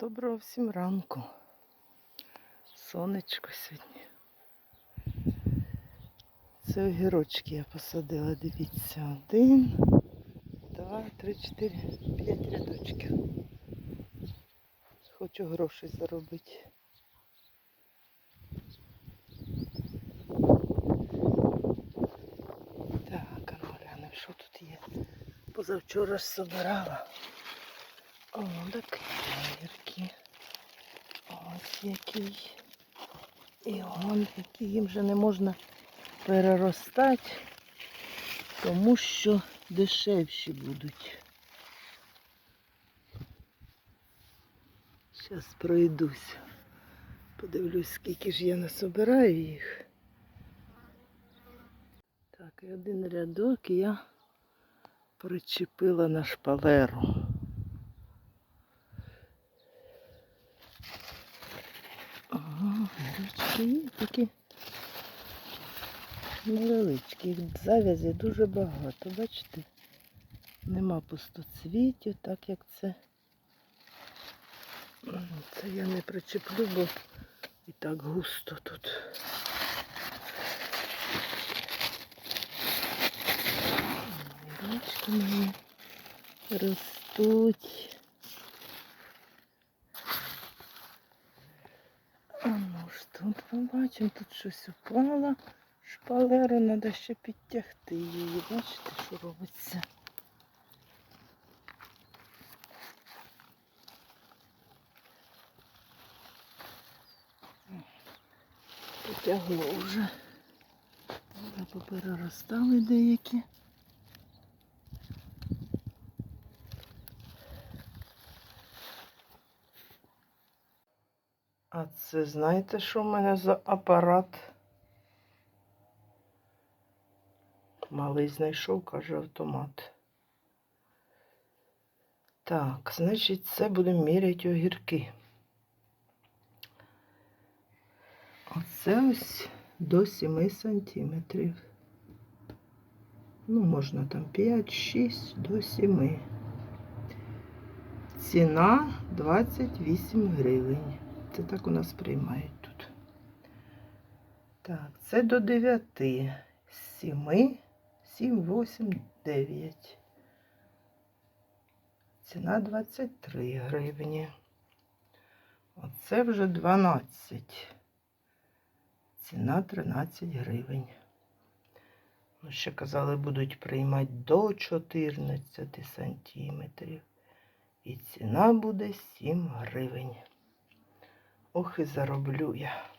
Доброго всім ранку. Сонечко сьогодні. Це огірочки я посадила. Дивіться, один, два, три, чотири, п'ять рядочків. Хочу грошей заробити. Так, а ну що тут є. Позавчора ж собирала. О, такі огірки. Ось який. І он, який їм вже не можна переростати, тому що дешевші будуть. Зараз пройдусь. Подивлюсь, скільки ж я насобираю їх. Так, і один рядок я причепила на шпалеру. Ага, річки є такі невеличкі. Їх завязі дуже багато, бачите? Нема пустоцвітів, так як це. Це я не причеплю, бо і так густо тут. Річки мої ростуть. А ну ж тут побачимо, тут щось упало. Шпалеру треба ще підтягти її. Бачите, що робиться? Потягло вже. Вже попереростали деякі. А це знаєте, що в мене за апарат? Малий знайшов, каже, автомат. Так, значить, це будемо міряти огірки. Оце ось до 7 сантиметрів. Ну, можна там 5-6 до 7. Ціна 28 гривень. Це так у нас приймають тут. Так, це до 9. 7, 7, 8, 9. Ціна 23 гривні. Оце вже 12. Ціна 13 гривень. Ну, ще казали, будуть приймати до 14 сантиметрів. І ціна буде 7 гривень. Ох і зароблю я.